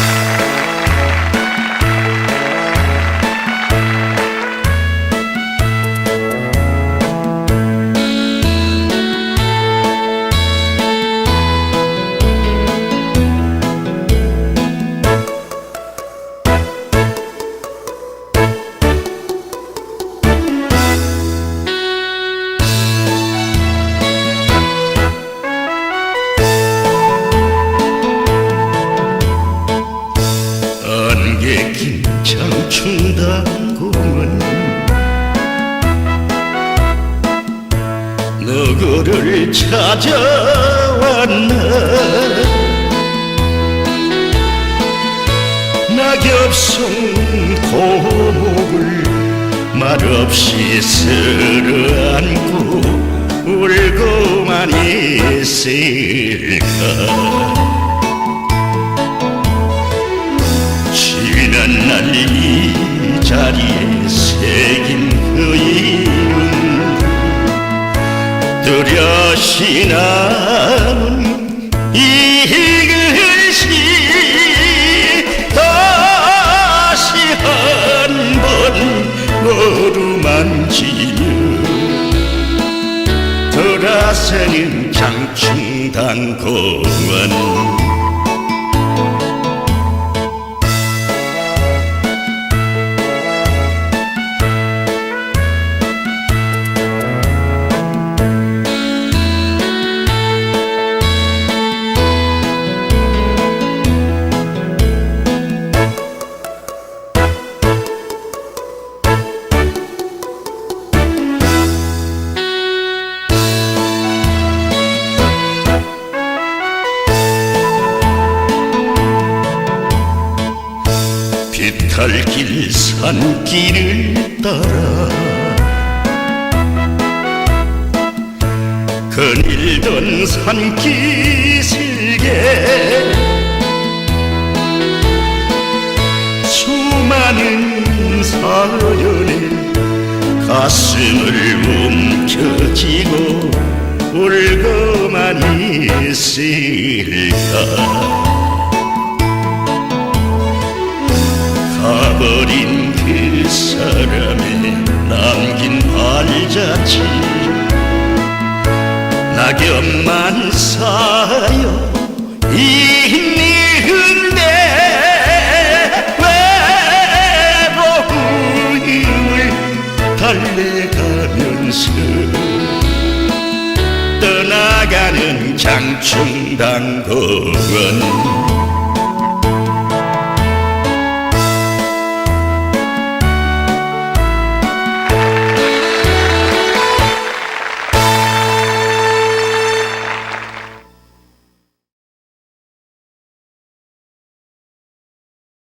안 장충당공은 누구를 찾아왔나? 낙엽송 고목을 말없이 쓸어안고 울고만 있을까? 지난 날이 자리에 새긴 그 이름. 뚜렷이 남은 이 글씨 다시 한 번 어루만지며 돌아서는 장충당공원 비탈길 산길을 따라 그늘던 산기슭에 수많은 사연에 가슴을 움켜쥐고 울고만 있을까 가버린 그 사람이 남긴 발자취. 낙엽만 쌓여 있는데 외로움을 달래가면서 떠나가는 장충당 공원